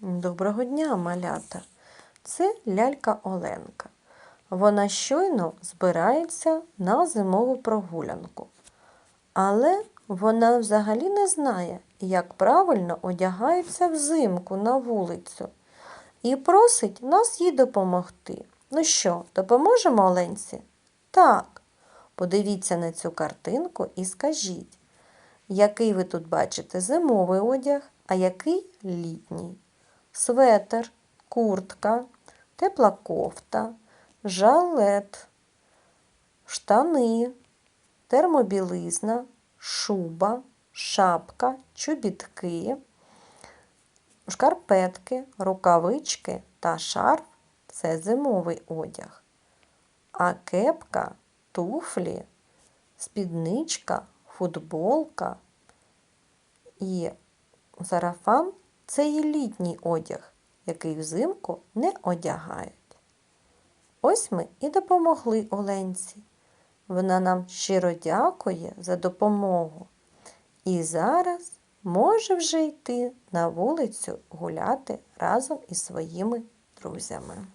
Доброго дня, малята! Це лялька Оленка. Вона щойно збирається на зимову прогулянку. Але вона взагалі не знає, як правильно одягаються взимку на вулицю. І просить нас їй допомогти. Ну що, допоможемо Оленці? Так. Подивіться на цю картинку і скажіть, який ви тут бачите зимовий одяг, а який літній? Светер, куртка, тепла кофта, жалет, штани, термобілизна, шуба, шапка, чобітки, шкарпетки, рукавички та шарф це зимовий одяг. А кепка, туфлі, спідничка, футболка і сарафан це і літній одяг, який взимку не одягають. Ось ми і допомогли Оленці. Вона нам щиро дякує за допомогу. І зараз може вже йти на вулицю гуляти разом із своїми друзями.